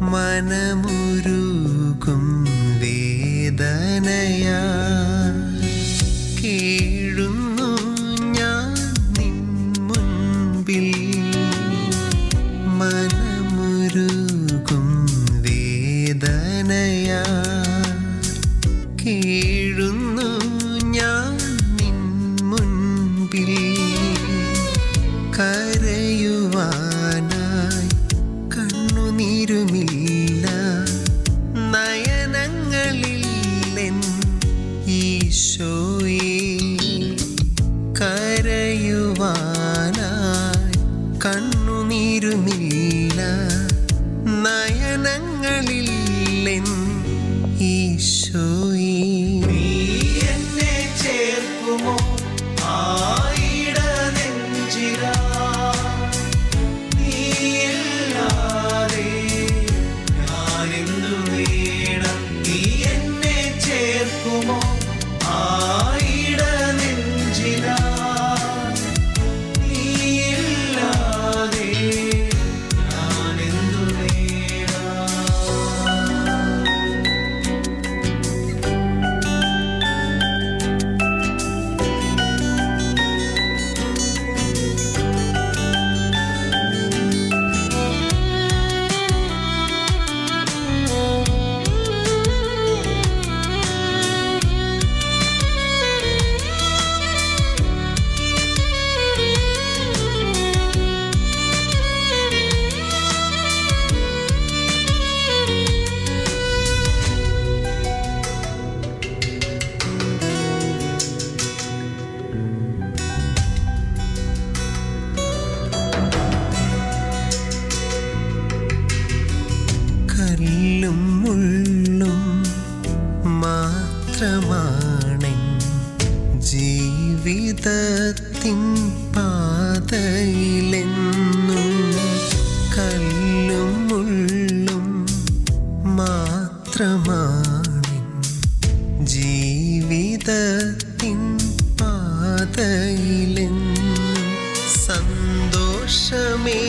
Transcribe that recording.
മനമുരുകും. കണ്ണുനീരു നീല നയനങ്ങളില്ലെന്ന് കല്ലും മുള്ളും മാത്രമാണെൻ ജീവിതത്തിൻ പാതയിലെന്നും കല്ലും മുള്ളും മാത്രമാണെൻ ജീവിതത്തിൻ പാതയിലെന്നും സന്തോഷമേ